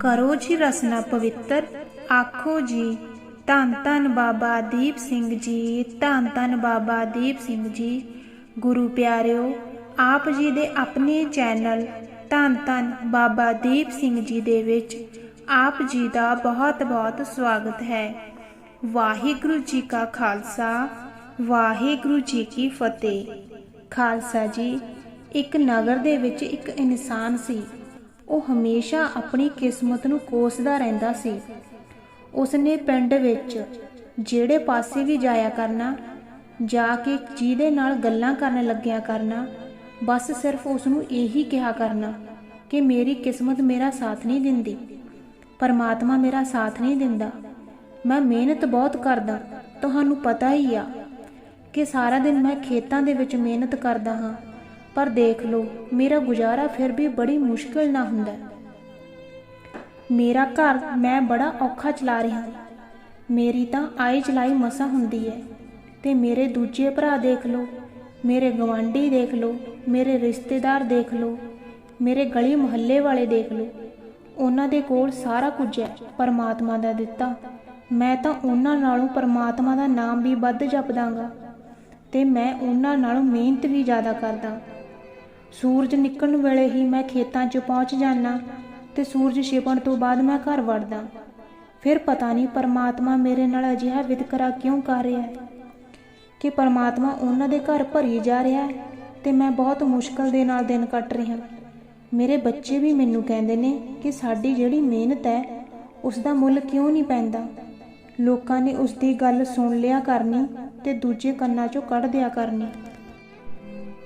ਕਰੋ ਜੀ ਰਸਨਾ ਪਵਿੱਤਰ। ਆਖੋ ਜੀ, ਧੰਨ ਧੰਨ ਬਾਬਾ ਦੀਪ ਸਿੰਘ ਜੀ, ਧੰਨ ਧੰਨ ਬਾਬਾ ਦੀਪ ਸਿੰਘ ਜੀ। ਗੁਰੂ ਪਿਆਰਿਓ, ਆਪ ਜੀ ਦੇ ਆਪਣੇ ਚੈਨਲ ਧੰਨ ਧੰਨ ਬਾਬਾ ਦੀਪ ਸਿੰਘ ਜੀ ਦੇ ਵਿੱਚ ਆਪ ਜੀ ਦਾ ਬਹੁਤ ਬਹੁਤ ਸਵਾਗਤ ਹੈ। ਵਾਹਿਗੁਰੂ ਜੀ ਕਾ ਖਾਲਸਾ, ਵਾਹਿਗੁਰੂ ਜੀ ਕੀ ਫਤਿਹ। ਖਾਲਸਾ ਜੀ, ਇੱਕ ਨਗਰ ਦੇ ਵਿੱਚ ਇੱਕ ਇਨਸਾਨ ਸੀ। ਉਹ ਹਮੇਸ਼ਾ ਆਪਣੀ ਕਿਸਮਤ ਨੂੰ ਕੋਸਦਾ ਰਹਿੰਦਾ ਸੀ। ਉਸਨੇ ਪਿੰਡ ਵਿੱਚ ਜਿਹੜੇ ਪਾਸੇ ਵੀ ਜਾਇਆ ਕਰਨਾ, ਜਾ ਕੇ ਜਿਹਦੇ ਨਾਲ ਗੱਲਾਂ ਕਰਨ ਲੱਗਿਆ ਕਰਨਾ, ਬਸ ਸਿਰਫ ਉਸ ਨੂੰ ਇਹੀ ਕਿਹਾ ਕਰਨਾ ਕਿ ਮੇਰੀ ਕਿਸਮਤ ਮੇਰਾ ਸਾਥ ਨਹੀਂ ਦਿੰਦੀ, ਪਰਮਾਤਮਾ ਮੇਰਾ ਸਾਥ ਨਹੀਂ ਦਿੰਦਾ। ਮੈਂ ਮਿਹਨਤ ਬਹੁਤ ਕਰਦਾ, ਤੁਹਾਨੂੰ ਪਤਾ ਹੀ ਆ ਕਿ ਸਾਰਾ ਦਿਨ ਮੈਂ ਖੇਤਾਂ ਦੇ ਵਿੱਚ ਮਿਹਨਤ ਕਰਦਾ ਹਾਂ। ਪਰ ਦੇਖ ਲਓ, ਮੇਰਾ ਗੁਜ਼ਾਰਾ ਫਿਰ ਵੀ ਬੜੀ ਮੁਸ਼ਕਲ ਨਾਲ ਹੁੰਦਾ ਮੇਰਾ ਘਰ ਮੈਂ ਬੜਾ ਔਖਾ ਚਲਾ ਰਿਹਾ ਮੇਰੀ ਤਾਂ ਆਈ ਚਲਾਈ ਮਸਾ ਹੁੰਦੀ ਹੈ। ਤੇ ਮੇਰੇ ਦੂਜੇ ਭਰਾ ਦੇਖ ਲਓ, ਮੇਰੇ ਗਵਾਂਢੀ ਦੇਖ ਲਓ, ਮੇਰੇ ਰਿਸ਼ਤੇਦਾਰ ਦੇਖ ਲਓ, ਮੇਰੇ ਗਲੀ ਮੁਹੱਲੇ ਵਾਲੇ ਦੇਖ ਲਓ, ਉਹਨਾਂ ਦੇ ਕੋਲ ਸਾਰਾ ਕੁਝ ਹੈ, ਪਰਮਾਤਮਾ ਦਾ ਦਿੱਤਾ। ਮੈਂ ਤਾਂ ਉਹਨਾਂ ਨਾਲੋਂ ਪਰਮਾਤਮਾ ਦਾ ਨਾਮ ਵੀ ਵੱਧ ਜਪਦਾਗਾ। ਤੇ ਮੈਂ ਉਹਨਾਂ ਨਾਲੋਂ ਮਿਹਨਤ ਵੀ ਜ਼ਿਆਦਾ ਕਰਦਾ। ਸੂਰਜ ਨਿਕਲਣ ਵੇਲੇ ਹੀ ਮੈਂ ਖੇਤਾਂ 'ਚ ਪਹੁੰਚ ਜਾਣਾ ਤੇ ਸੂਰਜ ਛਿਪਣ ਤੋਂ ਬਾਅਦ ਮੈਂ ਘਰ ਵੜਦਾ। ਫਿਰ ਪਤਾ ਨਹੀਂ ਪਰਮਾਤਮਾ ਮੇਰੇ ਨਾਲ ਅਜਿਹਾ ਵਿਤਕਰਾ ਕਿਉਂ ਕਰ ਰਿਹਾ ਹੈ ਕਿ ਪਰਮਾਤਮਾ ਉਹਨਾਂ ਦੇ ਘਰ ਭਰੀ ਜਾ ਰਿਹਾ ਹੈ ਤੇ ਮੈਂ ਬਹੁਤ ਮੁਸ਼ਕਲ ਦੇ ਨਾਲ ਦਿਨ ਕੱਟ ਰਿਹਾ। ਮੇਰੇ ਬੱਚੇ ਵੀ ਮੈਨੂੰ ਕਹਿੰਦੇ ਨੇ ਕਿ ਸਾਡੀ ਜਿਹੜੀ ਮਿਹਨਤ ਹੈ ਉਸ ਦਾ ਮੁੱਲ ਕਿਉਂ ਨਹੀਂ ਪੈਂਦਾ? ਲੋਕਾਂ ਨੇ ਉਸ ਦੀ ਗੱਲ ਸੁਣ ਲਿਆ ਕਰਨੀ ਤੇ ਦੂਜੇ ਕੰਨਾਂ 'ਚੋਂ ਕੱਢ ਦਿਆ ਕਰਨੀ।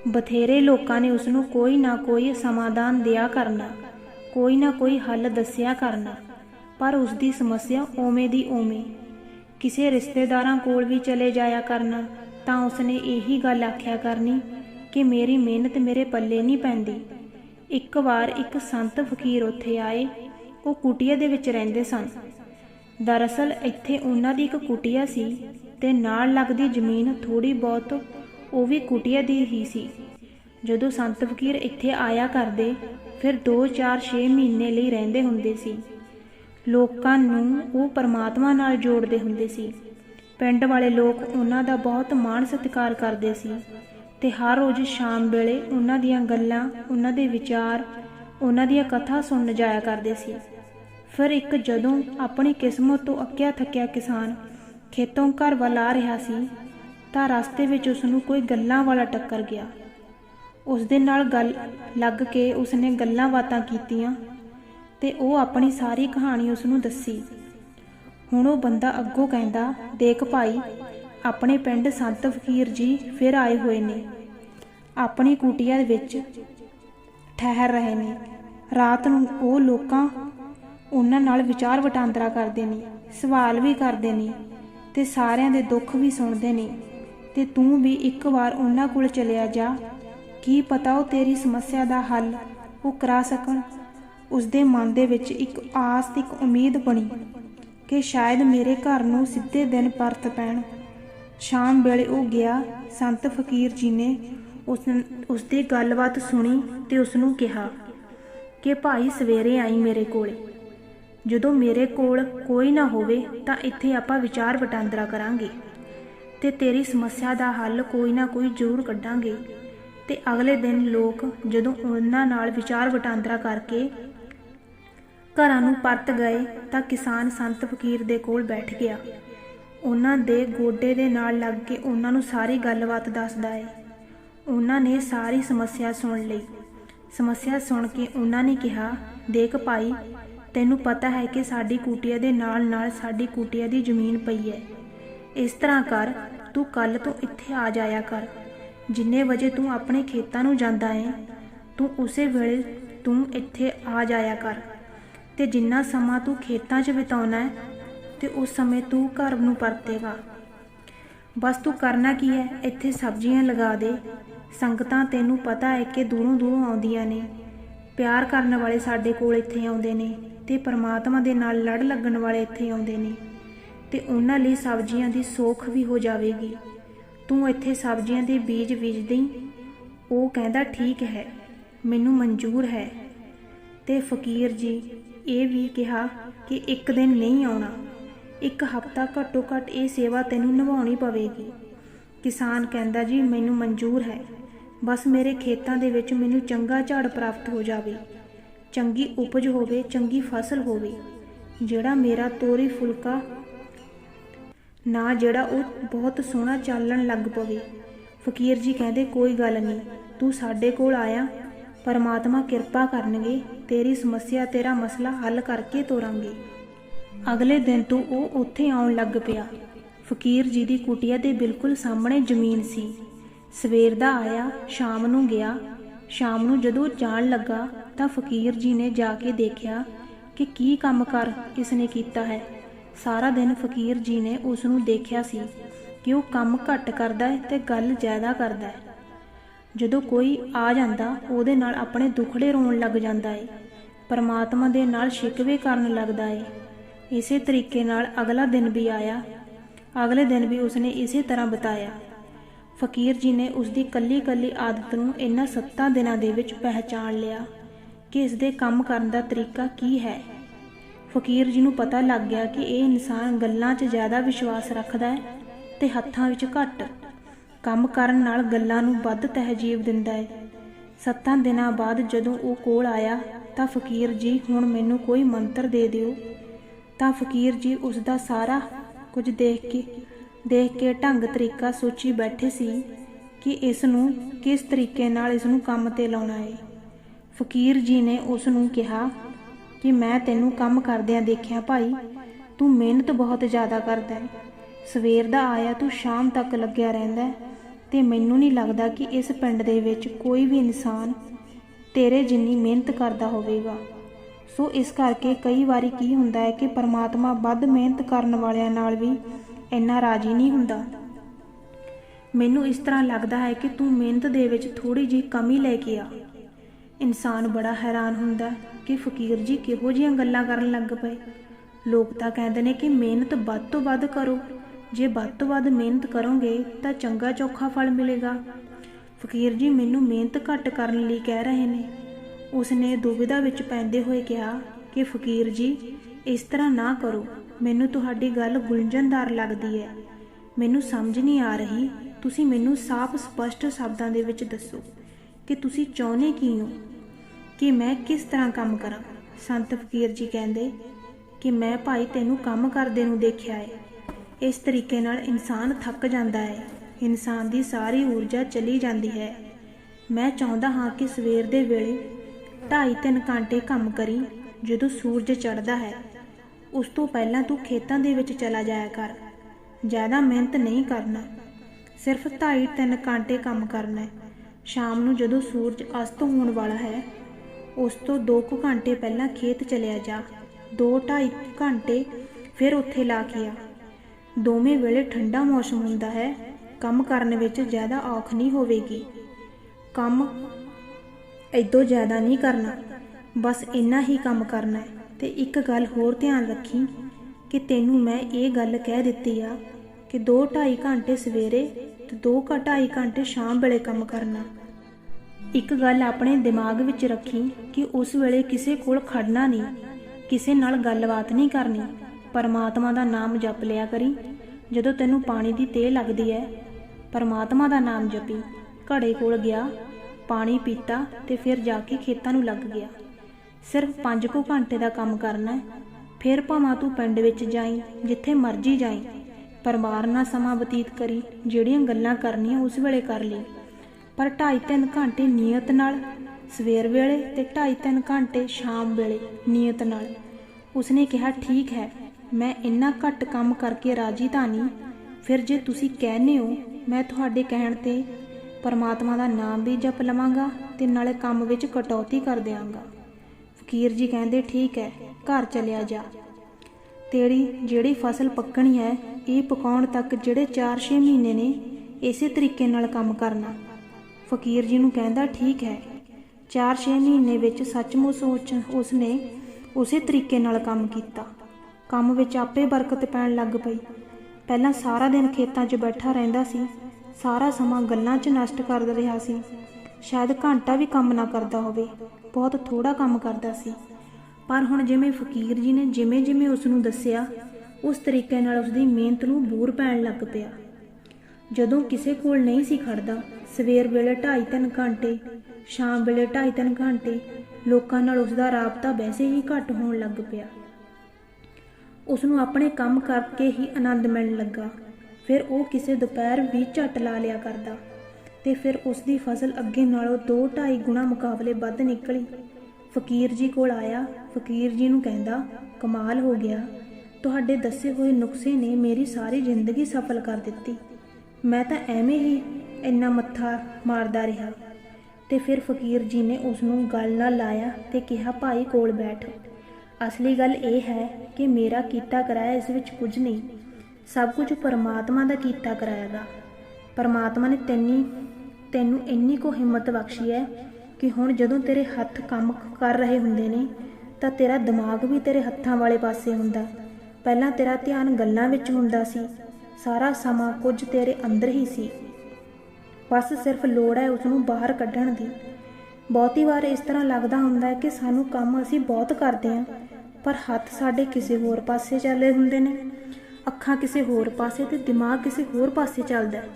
ਬਥੇਰੇ ਲੋਕਾਂ ਨੇ ਉਸ ਨੂੰ ਕੋਈ ਨਾ ਕੋਈ ਸਮਾਧਾਨ ਦਿਆ ਕਰਨਾ, ਕੋਈ ਨਾ ਕੋਈ ਹੱਲ ਦੱਸਿਆ ਕਰਨਾ, ਪਰ ਉਸ ਦੀ ਸਮੱਸਿਆ ਓਵੇਂ ਦੀ ਓਵੇਂ। ਕਿਸੇ ਰਿਸ਼ਤੇਦਾਰਾਂ ਕੋਲ ਵੀ ਚਲੇ ਜਾਇਆ ਕਰਨਾ, ਤਾਂ ਉਸਨੇ ਇਹੀ ਗੱਲ ਆਖਿਆ ਕਰਨੀ ਕਿ ਮੇਰੀ ਮਿਹਨਤ ਮੇਰੇ ਪੱਲੇ ਨਹੀਂ ਪੈਂਦੀ। ਇੱਕ ਵਾਰ ਇੱਕ ਸੰਤ ਫਕੀਰ ਉੱਥੇ ਆਏ, ਉਹ ਕੁਟੀਆ ਦੇ ਵਿੱਚ ਰਹਿੰਦੇ ਸਨ। ਦਰਅਸਲ ਇੱਥੇ ਉਹਨਾਂ ਦੀ ਇੱਕ ਕੁਟੀਆ ਸੀ ਤੇ ਨਾਲ ਲੱਗਦੀ ਜ਼ਮੀਨ ਥੋੜੀ ਬਹੁਤ ਉਹ ਵੀ ਕੁਟੀਆ ਦੀ ਹੀ ਸੀ। ਜਦੋਂ ਸੰਤ ਫਕੀਰ ਇੱਥੇ ਆਇਆ ਕਰਦੇ, ਫਿਰ 2-4-6 ਮਹੀਨੇ ਲਈ ਰਹਿੰਦੇ ਹੁੰਦੇ ਸੀ। ਲੋਕਾਂ ਨੂੰ ਉਹ ਪਰਮਾਤਮਾ ਨਾਲ ਜੋੜਦੇ ਹੁੰਦੇ ਸੀ। ਪਿੰਡ ਵਾਲੇ ਲੋਕ ਉਹਨਾਂ ਦਾ ਬਹੁਤ ਮਾਣ ਸਤਿਕਾਰ ਕਰਦੇ ਸੀ ਤੇ ਹਰ ਰੋਜ਼ ਸ਼ਾਮ ਵੇਲੇ ਉਹਨਾਂ ਦੀਆਂ ਗੱਲਾਂ, ਉਹਨਾਂ ਦੇ ਵਿਚਾਰ, ਉਹਨਾਂ ਦੀਆਂ ਕਥਾ ਸੁਣਨ ਜਾਇਆ ਕਰਦੇ ਸੀ। ਫਿਰ ਇੱਕ ਜਦੋਂ ਆਪਣੀ ਕਿਸਮਤ ਤੋਂ ਅੱਕਿਆ ਥੱਕਿਆ ਕਿਸਾਨ ਖੇਤੋਂ ਘਰ ਵੱਲ ਆ ਰਿਹਾ ਸੀ ਤਾਂ ਰਸਤੇ ਵਿੱਚ ਉਸ ਨੂੰ ਕੋਈ ਗੱਲਾਂ ਵਾਲਾ ਟੱਕਰ ਗਿਆ। ਉਸ ਦੇ ਨਾਲ ਗੱਲ ਲੱਗ ਕੇ ਉਸਨੇ ਗੱਲਾਂ ਬਾਤਾਂ ਕੀਤੀਆਂ ਤੇ ਉਹ ਆਪਣੀ ਸਾਰੀ ਕਹਾਣੀ ਉਸ ਨੂੰ ਦੱਸੀ। ਹੁਣ ਉਹ ਬੰਦਾ ਅੱਗੋਂ ਕਹਿੰਦਾ, ਦੇਖ ਭਾਈ, ਆਪਣੇ ਪਿੰਡ ਸੰਤ ਫਕੀਰ ਜੀ ਫਿਰ ਆਏ ਹੋਏ ਨੇ। ਆਪਣੀ ਕੁਟੀਆ ਵਿੱਚ ਠਹਿਰ ਰਹੇ ਨੇ। ਰਾਤ ਨੂੰ ਉਹ ਲੋਕਾਂ ਉਹਨਾਂ ਨਾਲ ਵਿਚਾਰ ਵਟਾਂਦਰਾ ਕਰਦੇ ਨੇ, ਸਵਾਲ ਵੀ ਕਰਦੇ ਨੇ ਤੇ ਸਾਰਿਆਂ ਦੇ ਦੁੱਖ ਵੀ ਸੁਣਦੇ ਨੇ। ਤੇ ਤੂੰ ਵੀ ਇੱਕ ਵਾਰ ਉਹਨਾਂ ਕੋਲ ਚਲਿਆ ਜਾ। ਕੀ ਪਤਾ ਉਹ ਤੇਰੀ ਸਮੱਸਿਆ ਦਾ ਹੱਲ ਉਹ ਕਰਾ ਸਕਣ। ਉਸ ਦੇ ਮਨ ਦੇ ਵਿੱਚ ਇੱਕ ਆਸ ਤੇ ਇੱਕ ਉਮੀਦ ਬਣੀ ਕਿ ਸ਼ਾਇਦ ਮੇਰੇ ਘਰ ਨੂੰ ਸਿੱਧੇ ਦਿਨ ਪਰਤ ਪੈਣ। ਸ਼ਾਮ ਵੇਲੇ ਉਹ ਗਿਆ, ਸੰਤ ਫਕੀਰ ਜੀ ਨੇ ਉਸ ਉਸ ਦੀ ਗੱਲਬਾਤ ਸੁਣੀ ਤੇ ਉਸ ਨੂੰ ਕਿਹਾ ਕਿ ਭਾਈ ਸਵੇਰੇ ਆਈ ਮੇਰੇ ਕੋਲੇ। ਜਦੋਂ ਮੇਰੇ ਕੋਲ ਕੋਈ ਨਾ ਹੋਵੇ ਤਾਂ ਇੱਥੇ ਆਪਾਂ ਵਿਚਾਰ ਵਟਾਂਦਰਾ ਕਰਾਂਗੇ। ਤੇ ਤੇਰੀ ਸਮੱਸਿਆ ਦਾ ਹੱਲ ਕੋਈ ਨਾ ਕੋਈ ਜ਼ਰੂਰ ਕੱਢਾਂਗੇ। ਤੇ ਅਗਲੇ ਦਿਨ ਲੋਕ ਜਦੋਂ ਉਹਨਾਂ ਨਾਲ ਵਿਚਾਰ ਵਟਾਂਦਰਾ ਕਰਕੇ ਘਰਾਂ ਨੂੰ ਪਰਤ ਗਏ ਤਾਂ ਕਿਸਾਨ ਸੰਤ ਫਕੀਰ ਦੇ ਕੋਲ ਬੈਠ ਗਿਆ। ਉਹਨਾਂ ਦੇ ਗੋਡੇ ਦੇ ਨਾਲ ਲੱਗ ਕੇ ਉਹਨਾਂ ਨੂੰ ਸਾਰੀ ਗੱਲਬਾਤ ਦੱਸਦਾ ਹੈ ਉਹਨਾਂ ਨੇ ਸਾਰੀ ਸਮੱਸਿਆ ਸੁਣ ਲਈ। ਸਮੱਸਿਆ ਸੁਣ ਕੇ ਉਹਨਾਂ ਨੇ ਕਿਹਾ, ਦੇਖ ਭਾਈ, ਤੈਨੂੰ ਪਤਾ ਹੈ ਕਿ ਸਾਡੀ ਕੁਟੀਆ ਦੇ ਨਾਲ ਨਾਲ ਸਾਡੀ ਕੁਟੀਆ ਦੀ ਜ਼ਮੀਨ ਪਈ ਹੈ। ਇਸ ਤਰ੍ਹਾਂ ਕਰ ਤੂੰ ਕੱਲ ਤੋਂ ਇੱਥੇ ਆ ਜਾਇਆ ਕਰ। ਜਿੰਨੇ ਵਜੇ ਤੂੰ ਆਪਣੇ ਖੇਤਾਂ ਨੂੰ ਜਾਂਦਾ ਏ, ਤੂੰ ਉਸੇ ਵੇਲੇ ਤੂੰ ਇੱਥੇ ਆ ਜਾਇਆ ਕਰ। ਤੇ ਜਿੰਨਾ ਸਮਾਂ ਤੂੰ ਖੇਤਾਂ 'ਚ ਬਿਤਾਉਣਾ ਹੈ ਤੇ ਉਸ ਸਮੇਂ ਤੂੰ ਘਰ ਨੂੰ ਪਰਤੇਗਾ। ਬਸ ਤੂੰ ਕਰਨਾ ਕੀ ਹੈ ਇੱਥੇ ਸਬਜ਼ੀਆਂ ਲਗਾ ਦੇ। ਸੰਗਤਾਂ ਤੈਨੂੰ ਪਤਾ ਹੈ ਕਿ ਦੂਰੋਂ ਦੂਰੋਂ ਆਉਂਦੀਆਂ ਨੇ। ਪਿਆਰ ਕਰਨ ਵਾਲੇ ਸਾਡੇ ਕੋਲ ਇੱਥੇ ਆਉਂਦੇ ਨੇ ਤੇ ਪਰਮਾਤਮਾ ਦੇ ਨਾਲ ਲੜ ਲੱਗਣ ਵਾਲੇ ਇੱਥੇ ਆਉਂਦੇ ਨੇ। ਤੇ ਉਹਨਾਂ ਲਈ ਸਬਜ਼ੀਆਂ ਦੀ ਸੋਖ ਵੀ ਹੋ ਜਾਵੇਗੀ। ਤੂੰ ਇੱਥੇ ਸਬਜ਼ੀਆਂ ਦੇ ਬੀਜ ਬੀਜ ਦੇਈਂ ਉਹ ਕਹਿੰਦਾ, ਠੀਕ ਹੈ। ਮੈਨੂੰ ਮਨਜ਼ੂਰ ਹੈ। ਤੇ ਫਕੀਰ ਜੀ ਇਹ ਵੀ ਕਿਹਾ ਕਿ ਇੱਕ ਦਿਨ ਨਹੀਂ ਆਉਣਾ। ਇੱਕ ਹਫ਼ਤਾ ਘੱਟੋ ਘੱਟ ਇਹ ਸੇਵਾ ਤੈਨੂੰ ਨਿਭਾਉਣੀ ਪਵੇਗੀ। ਕਿਸਾਨ ਕਹਿੰਦਾ, ਜੀ, ਮੈਨੂੰ ਮਨਜ਼ੂਰ ਹੈ। ਬਸ ਮੇਰੇ ਖੇਤਾਂ ਦੇ ਵਿੱਚ ਮੈਨੂੰ ਚੰਗਾ ਝਾੜ ਪ੍ਰਾਪਤ ਹੋ ਜਾਵੇ। ਚੰਗੀ ਉਪਜ ਹੋਵੇ, ਚੰਗੀ ਫਸਲ ਹੋਵੇ। ਜਿਹੜਾ ਮੇਰਾ ਤੋਰੀ ਫੁਲਕਾ ਨਾ ਜਿਹੜਾ ਉਹ ਬਹੁਤ ਸੋਹਣਾ ਚੱਲਣ ਲੱਗ ਪਵੇ। ਫਕੀਰ ਜੀ ਕਹਿੰਦੇ, ਕੋਈ ਗੱਲ ਨਹੀਂ, ਤੂੰ ਸਾਡੇ ਕੋਲ ਆਇਆ। ਪਰਮਾਤਮਾ ਕਿਰਪਾ ਕਰਨਗੇ, ਤੇਰੀ ਸਮੱਸਿਆ, ਤੇਰਾ ਮਸਲਾ ਹੱਲ ਕਰਕੇ ਤੋਰਾਂਗੇ। ਅਗਲੇ ਦਿਨ ਤੋਂ ਉਹ ਉੱਥੇ ਆਉਣ ਲੱਗ ਪਿਆ। ਫਕੀਰ ਜੀ ਦੀ ਕੁਟੀਆ ਦੇ ਬਿਲਕੁਲ ਸਾਹਮਣੇ ਜ਼ਮੀਨ ਸੀ। ਸਵੇਰ ਦਾ ਆਇਆ, ਸ਼ਾਮ ਨੂੰ ਗਿਆ। ਸ਼ਾਮ ਨੂੰ ਜਦੋਂ ਜਾਣ ਲੱਗਾ ਤਾਂ ਫਕੀਰ ਜੀ ਨੇ ਜਾ ਕੇ ਦੇਖਿਆ ਕਿ ਕੀ ਕੰਮ ਕਰ ਇਸ ਨੇ ਕੀਤਾ ਹੈ। ਸਾਰਾ ਦਿਨ ਫਕੀਰ ਜੀ ਨੇ ਉਸ ਨੂੰ ਦੇਖਿਆ ਸੀ ਕਿ ਉਹ ਕੰਮ ਘੱਟ ਕਰਦਾ ਹੈ ਤੇ ਗੱਲ ਜ਼ਿਆਦਾ ਕਰਦਾ ਹੈ। ਜਦੋਂ ਕੋਈ ਆ ਜਾਂਦਾ, ਉਹਦੇ ਨਾਲ ਆਪਣੇ ਦੁਖੜੇ ਰੋਣ ਲੱਗ ਜਾਂਦਾ ਏ, ਪਰਮਾਤਮਾ ਦੇ ਨਾਲ ਸ਼ਿਕਵੇ ਕਰਨ ਲੱਗਦਾ ਏ। ਇਸੇ ਤਰੀਕੇ ਨਾਲ ਅਗਲਾ ਦਿਨ ਵੀ ਆਇਆ। ਅਗਲੇ ਦਿਨ ਵੀ ਉਸਨੇ ਇਸੇ ਤਰ੍ਹਾਂ ਬਤਾਇਆ। ਫਕੀਰ ਜੀ ਨੇ ਉਸ ਦੀ ਕੱਲੀ ਕੱਲੀ ਆਦਤ ਨੂੰ ਇਨ੍ਹਾਂ ਸੱਤਾਂ ਦਿਨਾਂ ਦੇ ਵਿੱਚ ਪਹਿਚਾਣ ਲਿਆ ਕਿ ਇਸ ਦੇ ਕੰਮ ਕਰਨ ਦਾ ਤਰੀਕਾ ਕੀ ਹੈ। ਫਕੀਰ ਜੀ ਨੂੰ ਪਤਾ ਲੱਗ ਗਿਆ ਕਿ ਇਹ ਇਨਸਾਨ ਗੱਲਾਂ 'ਚ ਜ਼ਿਆਦਾ ਵਿਸ਼ਵਾਸ ਰੱਖਦਾ ਹੈ ਤੇ ਹੱਥਾਂ ਵਿੱਚ ਘੱਟ। ਕੰਮ ਕਰਨ ਨਾਲ ਗੱਲਾਂ ਨੂੰ ਵੱਧ ਤਹਿਜੀਬ ਦਿੰਦਾ ਹੈ। ਸੱਤਾਂ ਦਿਨਾਂ ਬਾਅਦ ਜਦੋਂ ਉਹ ਕੋਲ ਆਇਆ ਤਾਂ ਫਕੀਰ ਜੀ, ਹੁਣ ਮੈਨੂੰ ਕੋਈ ਮੰਤਰ ਦੇ ਦਿਓ। ਤਾਂ ਫਕੀਰ ਜੀ ਉਸ ਦਾ ਸਾਰਾ ਕੁਝ ਦੇਖ ਕੇ ਦੇਖ ਕੇ ਢੰਗ ਤਰੀਕਾ ਸੋਚੀ ਬੈਠੇ ਸੀ ਕਿ ਇਸ ਨੂੰ ਕਿਸ ਤਰੀਕੇ ਨਾਲ ਇਸ ਨੂੰ ਕੰਮ ਤੇ ਲਾਉਣਾ ਹੈ। ਫਕੀਰ ਜੀ ਨੇ ਉਸ ਨੂੰ ਕਿਹਾ ਕਿ ਮੈਂ ਤੈਨੂੰ ਕੰਮ ਕਰਦਿਆਂ ਦੇਖਿਆ ਭਾਈ, ਤੂੰ ਮਿਹਨਤ ਬਹੁਤ ਜ਼ਿਆਦਾ ਕਰਦਾ ਹੈ। ਸਵੇਰ ਦਾ ਆਇਆ ਤੂੰ ਸ਼ਾਮ ਤੱਕ ਲੱਗਿਆ ਰਹਿੰਦਾ ਹੈ ਤੇ ਮੈਨੂੰ ਨਹੀਂ ਲੱਗਦਾ ਕਿ ਇਸ ਪਿੰਡ ਦੇ ਵਿੱਚ ਕੋਈ ਵੀ ਇਨਸਾਨ ਤੇਰੇ ਜਿੰਨੀ ਮਿਹਨਤ ਕਰਦਾ ਹੋਵੇਗਾ। ਸੋ ਇਸ ਕਰਕੇ ਕਈ ਵਾਰੀ ਕੀ ਹੁੰਦਾ ਹੈ ਕਿ ਪਰਮਾਤਮਾ ਵੱਧ ਮਿਹਨਤ ਕਰਨ ਵਾਲਿਆਂ ਨਾਲ ਵੀ ਇੰਨਾ ਰਾਜੀ ਨਹੀਂ ਹੁੰਦਾ। ਮੈਨੂੰ ਇਸ ਤਰ੍ਹਾਂ ਲੱਗਦਾ ਹੈ ਕਿ ਤੂੰ ਮਿਹਨਤ ਦੇ ਵਿੱਚ ਥੋੜੀ ਜਿਹੀ ਕਮੀ ਲੈ ਕੇ ਆ। ਇਨਸਾਨ ਬੜਾ ਹੈਰਾਨ ਹੁੰਦਾ ਕਿ ਫਕੀਰ ਜੀ ਕਿਹੋ ਜਿਹੀਆਂ ਗੱਲਾਂ ਕਰਨ ਲੱਗ ਪਏ। ਲੋਕ ਤਾਂ ਕਹਿੰਦੇ ਨੇ ਕਿ ਮਿਹਨਤ ਵੱਧ ਤੋਂ ਵੱਧ ਕਰੋ। ਜੇ ਵੱਧ ਤੋਂ ਵੱਧ ਮਿਹਨਤ ਕਰੋਗੇ ਤਾਂ ਚੰਗਾ ਚੋਖਾ ਫਲ ਮਿਲੇਗਾ। ਫਕੀਰ ਜੀ ਮੈਨੂੰ ਮਿਹਨਤ ਘੱਟ ਕਰਨ ਲਈ ਕਹਿ ਰਹੇ ਨੇ। ਉਸਨੇ ਦੁਬਿਧਾ ਵਿੱਚ ਪੈਂਦੇ ਹੋਏ ਕਿਹਾ ਕਿ ਫਕੀਰ ਜੀ, ਇਸ ਤਰ੍ਹਾਂ ਨਾ ਕਰੋ। ਮੈਨੂੰ ਤੁਹਾਡੀ ਗੱਲ ਗੁੰਝਨਦਾਰ ਲੱਗਦੀ ਹੈ। ਮੈਨੂੰ ਸਮਝ ਨਹੀਂ ਆ ਰਹੀ। ਤੁਸੀਂ ਮੈਨੂੰ ਸਾਫ਼ ਸਪਸ਼ਟ ਸ਼ਬਦਾਂ ਦੇ ਵਿੱਚ ਦੱਸੋ। ਕਿ ਤੁਸੀਂ ਚਾਹੁੰਦੇ ਕੀ ਹੋ? ਕਿ ਮੈਂ ਕਿਸ ਤਰ੍ਹਾਂ ਕੰਮ ਕਰਾਂ? ਸੰਤ ਫਕੀਰ ਜੀ ਕਹਿੰਦੇ ਕਿ ਮੈਂ ਭਾਈ ਤੈਨੂੰ ਕੰਮ ਕਰਦੇ ਨੂੰ ਦੇਖਿਆ ਹੈ ਇਸ ਤਰੀਕੇ ਨਾਲ ਇਨਸਾਨ ਥੱਕ ਜਾਂਦਾ ਹੈ ਇਨਸਾਨ ਦੀ ਸਾਰੀ ਊਰਜਾ ਚਲੀ ਜਾਂਦੀ ਹੈ। ਮੈਂ ਚਾਹੁੰਦਾ ਹਾਂ ਕਿ ਸਵੇਰ ਦੇ ਵੇਲੇ 2.5-3 ਘੰਟੇ ਕੰਮ ਕਰੀ, ਜਦੋਂ ਸੂਰਜ ਚੜ੍ਹਦਾ ਹੈ। ਉਸ ਤੋਂ ਪਹਿਲਾਂ ਤੂੰ ਖੇਤਾਂ ਦੇ ਵਿੱਚ ਚਲਾ ਜਾਇਆ ਕਰ। ਜ਼ਿਆਦਾ ਮਿਹਨਤ ਨਹੀਂ ਕਰਨਾ। ਸਿਰਫ 2.5-3 ਘੰਟੇ ਕੰਮ ਕਰਨਾ ਹੈ ਸ਼ਾਮ ਨੂੰ ਜਦੋਂ ਸੂਰਜ ਅਸਤ ਹੋਣ ਵਾਲਾ ਹੈ, ਉਸ ਤੋਂ 2 ਕੁ ਘੰਟੇ ਪਹਿਲਾਂ ਖੇਤ ਚਲਿਆ ਜਾ। 2-2.5 ਘੰਟੇ ਫਿਰ ਉੱਥੇ ਲਾ ਕੇ ਆ। ਦੋਵੇਂ ਵੇਲੇ ਠੰਡਾ ਮੌਸਮ ਹੁੰਦਾ ਹੈ, ਕੰਮ ਕਰਨ ਵਿੱਚ ਜ਼ਿਆਦਾ ਔਖ ਨਹੀਂ ਹੋਵੇਗੀ। ਕੰਮ ਇਦੋਂ ਜ਼ਿਆਦਾ ਨਹੀਂ ਕਰਨਾ, ਬਸ ਇੰਨਾ ਹੀ ਕੰਮ ਕਰਨਾ ਹੈ। ਤੇ ਇੱਕ ਗੱਲ ਹੋਰ ਧਿਆਨ ਰੱਖੀ ਕਿ ਤੈਨੂੰ ਮੈਂ ਇਹ ਗੱਲ ਕਹਿ ਦਿੱਤੀ ਆ ਕਿ 2-2.5 ਘੰਟੇ ਸਵੇਰੇ ਤੇ 2-2.5 ਘੰਟੇ ਸ਼ਾਮ ਵੇਲੇ ਕੰਮ ਕਰਨਾ। ਇੱਕ ਗੱਲ ਆਪਣੇ ਦਿਮਾਗ ਵਿੱਚ ਰੱਖੀ ਕਿ ਉਸ ਵੇਲੇ ਕਿਸੇ ਕੋਲ ਖੜਨਾ ਨਹੀਂ, ਕਿਸੇ ਨਾਲ ਗੱਲਬਾਤ ਨਹੀਂ ਕਰਨੀ। ਪਰਮਾਤਮਾ ਦਾ ਨਾਮ ਜਪ ਲਿਆ ਕਰੀ। ਜਦੋਂ ਤੈਨੂੰ ਪਾਣੀ ਦੀ ਤੇਹ ਲੱਗਦੀ ਹੈ ਪਰਮਾਤਮਾ ਦਾ ਨਾਮ ਜਪੀ। ਘੜੇ ਕੋਲ ਗਿਆ, ਪਾਣੀ ਪੀਤਾ ਤੇ ਫਿਰ ਜਾ ਕੇ ਖੇਤਾਂ ਨੂੰ ਲੱਗ ਗਿਆ। ਸਿਰਫ 5 ਕੁ ਘੰਟੇ ਦਾ ਕੰਮ ਕਰਨਾ ਹੈ ਫਿਰ ਭਾਵੇਂ ਤੂੰ ਪਿੰਡ ਵਿੱਚ ਜਾਈ, ਜਿੱਥੇ ਮਰਜ਼ੀ ਜਾਈ। ਪਰਿਵਾਰ ਨਾਲ ਸਮਾਂ ਬਤੀਤ ਕਰੀ, ਜਿਹੜੀਆਂ ਗੱਲਾਂ ਕਰਨੀਆਂ ਉਸ ਵੇਲੇ ਕਰ ਲਈ। ਪਰ 2.5-3 ਘੰਟੇ ਨੀਅਤ ਨਾਲ, ਸਵੇਰ ਵੇਲੇ ਤੇ 2.5-3 ਘੰਟੇ ਸ਼ਾਮ ਵੇਲੇ ਨੀਅਤ ਨਾਲ। ਉਸਨੇ ਕਿਹਾ, ਠੀਕ ਹੈ, ਮੈਂ ਇੰਨਾ ਘੱਟ ਕੰਮ ਕਰਕੇ ਰਾਜੀ ਤਾਂ ਨਹੀਂ। ਫਿਰ ਜੇ ਤੁਸੀਂ ਕਹਿੰਦੇ ਹੋ, ਮੈਂ ਤੁਹਾਡੇ ਕਹਿਣ ਤੇ ਪਰਮਾਤਮਾ ਦਾ ਨਾਮ ਵੀ ਜਪ ਲਵਾਂਗਾ ਤੇ ਨਾਲੇ ਕੰਮ ਵਿੱਚ ਕਟੌਤੀ ਕਰ ਦਿਆਂਗਾ। ਫਕੀਰ ਜੀ ਕਹਿੰਦੇ, ਠੀਕ ਹੈ, ਘਰ ਚਲਿਆ ਜਾ। ਤੇਰੀ ਜਿਹੜੀ ਫਸਲ ਪੱਕਣੀ ਹੈ ਇਹ ਪਕਾਉਣ ਤੱਕ ਜਿਹੜੇ 4-6 ਮਹੀਨੇ ਨੇ, ਇਸੇ ਤਰੀਕੇ ਨਾਲ ਕੰਮ ਕਰਨਾ। ਫਕੀਰ ਜੀ ਨੂੰ ਕਹਿੰਦਾ, ਠੀਕ ਹੈ। 4-6 ਮਹੀਨੇ ਵਿੱਚ ਸੱਚਮੁੱਚ ਸੋਚ ਉਸਨੇ ਉਸੇ ਤਰੀਕੇ ਨਾਲ ਕੰਮ ਕੀਤਾ। ਕੰਮ ਵਿੱਚ ਆਪੇ ਬਰਕਤ ਪੈਣ ਲੱਗ ਪਈ। ਪਹਿਲਾਂ ਸਾਰਾ ਦਿਨ ਖੇਤਾਂ 'ਚ ਬੈਠਾ ਰਹਿੰਦਾ ਸੀ। ਸਾਰਾ ਸਮਾਂ ਗੱਲਾਂ 'ਚ ਨਸ਼ਟ ਕਰ ਰਿਹਾ ਸੀ। ਸ਼ਾਇਦ ਘੰਟਾ ਵੀ ਕੰਮ ਨਾ ਕਰਦਾ ਹੋਵੇ। ਬਹੁਤ ਥੋੜਾ ਕੰਮ ਕਰਦਾ ਸੀ। ਪਰ ਹੁਣ ਜਿਵੇਂ ਫਕੀਰ ਜੀ ਨੇ ਜਿਵੇਂ ਜਿਵੇਂ ਉਸ ਨੂੰ ਦੱਸਿਆ ਉਸ ਤਰੀਕੇ ਨਾਲ ਉਸ ਦੀ ਮਿਹਨਤ ਨੂੰ ਬੂਰ ਪੈਣ ਲੱਗ ਪਿਆ। ਜਦੋਂ ਕਿਸੇ ਕੋਲ ਨਹੀਂ ਸੀ ਖੜਦਾ, ਸਵੇਰ ਵੇਲੇ 2.5-3 ਘੰਟੇ, ਸ਼ਾਮ ਵੇਲੇ 2.5-3 ਘੰਟੇ, ਲੋਕਾਂ ਨਾਲ ਉਸ ਦਾ ਰਾਬਤਾ ਵੈਸੇ ਹੀ ਘੱਟ ਹੋਣ ਲੱਗ ਪਿਆ। ਉਸ ਨੂੰ ਆਪਣੇ ਕੰਮ ਕਰਕੇ ਹੀ ਆਨੰਦ ਮਿਲਣ ਲੱਗਾ। ਫਿਰ ਉਹ ਕਿਸੇ ਦੁਪਹਿਰ ਵੀ ਝੱਟ ਲਾ ਲਿਆ ਕਰਦਾ ਤੇ ਫਿਰ ਉਸ ਦੀ ਫਸਲ ਅੱਗੇ ਨਾਲੋਂ 2-2.5 ਗੁਣਾ ਮੁਕਾਬਲੇ ਵੱਧ ਨਿਕਲੀ। ਫਕੀਰ ਜੀ ਕੋਲ ਆਇਆ, ਫਕੀਰ ਜੀ ਨੂੰ ਕਹਿੰਦਾ, ਕਮਾਲ ਹੋ ਗਿਆ। ਤੁਹਾਡੇ ਦੱਸੇ ਹੋਏ ਨੁਕਸੇ ਨੇ ਮੇਰੀ ਸਾਰੀ ਜ਼ਿੰਦਗੀ ਸਫਲ ਕਰ ਦਿੱਤੀ। ਮੈਂ ਤਾਂ ਐਵੇਂ ਹੀ ਇੰਨਾ ਮੱਥਾ ਮਾਰਦਾ ਰਿਹਾ ਤੇ ਫਿਰ ਫਕੀਰ ਜੀ ਨੇ ਉਸ ਨੂੰ ਗੱਲ ਨਾਲ ਲਾਇਆ ਤੇ ਕਿਹਾ, ਭਾਈ ਕੋਲ ਬੈਠ। ਅਸਲੀ ਗੱਲ ਇਹ ਹੈ ਕਿ ਮੇਰਾ ਕੀਤਾ ਕਰਾਇਆ ਇਸ ਵਿੱਚ ਕੁਝ ਨਹੀਂ। ਸਭ ਕੁਝ ਪਰਮਾਤਮਾ ਦਾ ਕੀਤਾ ਕਰਾਇਆਗਾ। ਪਰਮਾਤਮਾ ਨੇ ਤੈਨੀ, ਤੈਨੂੰ ਇੰਨੀ ਕੋ ਹਿੰਮਤ ਬਖਸ਼ੀ ਹੈ ਕਿ ਹੁਣ ਜਦੋਂ ਤੇਰੇ ਹੱਥ ਕੰਮ ਕਰ ਰਹੇ ਹੁੰਦੇ ਨੇ, ਤਾਂ ਤੇਰਾ ਦਿਮਾਗ ਵੀ ਤੇਰੇ ਹੱਥਾਂ ਵਾਲੇ ਪਾਸੇ ਹੁੰਦਾ। ਪਹਿਲਾਂ ਤੇਰਾ ਧਿਆਨ ਗੱਲਾਂ ਵਿੱਚ ਹੁੰਦਾ ਸੀ। ਸਾਰਾ ਸਮਾਂ ਕੁਝ ਤੇਰੇ ਅੰਦਰ ਹੀ ਸੀ। ਬਸ ਸਿਰਫ ਲੋੜ ਹੈ ਉਸ ਨੂੰ ਬਾਹਰ ਕੱਢਣ ਦੀ। ਬਹੁਤੀ ਵਾਰ ਇਸ ਤਰ੍ਹਾਂ ਲੱਗਦਾ ਹੁੰਦਾ ਹੈ ਕਿ ਸਾਨੂੰ ਕੰਮ ਅਸੀਂ ਬਹੁਤ ਕਰਦੇ ਹਾਂ, ਪਰ ਹੱਥ ਸਾਡੇ ਕਿਸੇ ਹੋਰ ਪਾਸੇ ਚੱਲੇ ਹੁੰਦੇ ਨੇ। ਅੱਖਾਂ ਕਿਸੇ ਹੋਰ ਪਾਸੇ ਤੇ ਦਿਮਾਗ ਕਿਸੇ ਹੋਰ ਪਾਸੇ ਚੱਲਦਾ ਹੈ।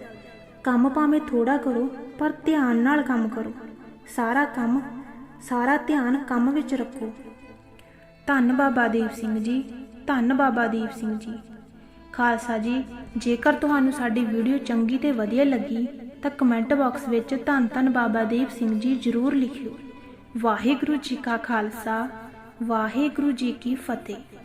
ਕੰਮ ਭਾਵੇਂ ਥੋੜਾ ਕਰੋ, ਪਰ ਧਿਆਨ ਨਾਲ ਕੰਮ ਕਰੋ। ਸਾਰਾ ਕੰਮ, ਸਾਰਾ ਧਿਆਨ ਕੰਮ ਵਿੱਚ ਰੱਖੋ। ਧੰਨ ਬਾਬਾ ਦੀਪ ਸਿੰਘ ਜੀ। ਧੰਨ ਬਾਬਾ ਦੀਪ ਸਿੰਘ ਜੀ। ਖਾਲਸਾ ਜੀ, ਜੇਕਰ ਤੁਹਾਨੂੰ ਸਾਡੀ ਵੀਡੀਓ ਚੰਗੀ ਤੇ ਵਧੀਆ ਲੱਗੀ, ਤਾਂ ਕਮੈਂਟ ਬਾਕਸ ਵਿੱਚ ਧੰਨ ਧੰਨ ਬਾਬਾ ਦੀਪ ਸਿੰਘ ਜੀ ਜ਼ਰੂਰ ਲਿਖਿਓ। ਵਾਹਿਗੁਰੂ ਜੀ ਕਾ ਖਾਲਸਾ, ਵਾਹਿਗੁਰੂ ਜੀ ਕੀ ਫਤਿਹ।